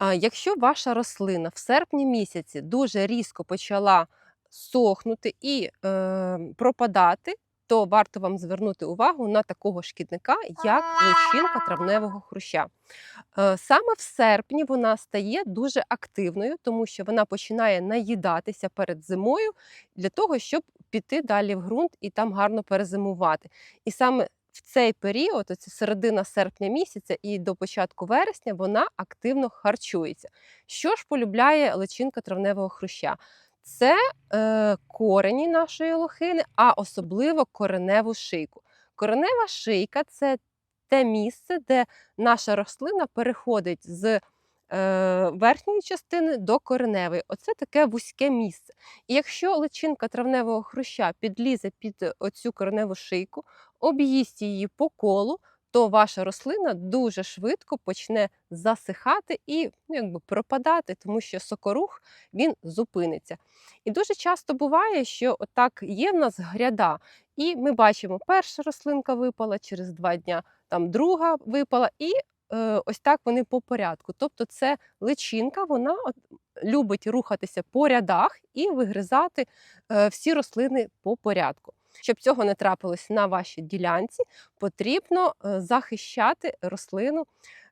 Якщо ваша рослина в серпні місяці дуже різко почала сохнути і е, пропадати, то варто вам звернути увагу на такого шкідника, як личинка травневого хруща. Е, Саме в серпні вона стає дуже активною, тому що вона починає наїдатися перед зимою для того, щоб піти далі в ґрунт і там гарно перезимувати. І саме в цей період, оце середина серпня місяця і до початку вересня, вона активно харчується. Що ж полюбляє личинка травневого хруща? Це е, корені нашої лохини, а особливо кореневу шийку. Коренева шийка це те місце, де наша рослина переходить з е, верхньої частини до кореневої. Оце таке вузьке місце. І якщо личинка травневого хруща підлізе під оцю кореневу шийку, об'їсть її по колу, то ваша рослина дуже швидко почне засихати і ну, якби пропадати, тому що сокорух він зупиниться. І дуже часто буває, що отак є в нас гряда, і ми бачимо, перша рослинка випала через два дня, там друга випала, і е, ось так вони по порядку. Тобто, це личинка, вона от любить рухатися по рядах і вигризати е, всі рослини по порядку. Щоб цього не трапилось на вашій ділянці, потрібно е, захищати рослину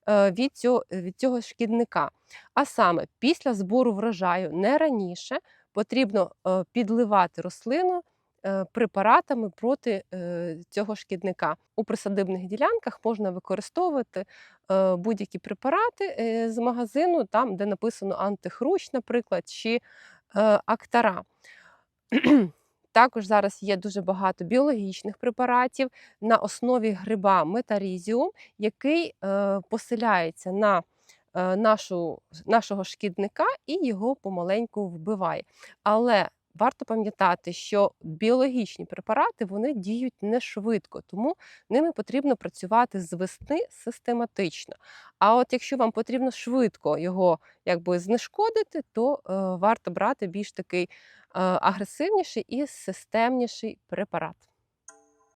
е, від цього, від цього шкідника. А саме після збору врожаю не раніше потрібно е, підливати рослину препаратами проти цього шкідника. У присадибних ділянках можна використовувати будь-які препарати з магазину, там, де написано антихрущ, наприклад, чи актара. Також зараз є дуже багато біологічних препаратів на основі гриба метарізіум, який е, поселяється на е, нашу, нашого шкідника і його помаленьку вбиває. Але варто пам'ятати, що біологічні препарати вони діють не швидко, тому ними потрібно працювати з весни систематично. А от якщо вам потрібно швидко його якби знешкодити, то е, варто брати більш такий е, агресивніший і системніший препарат.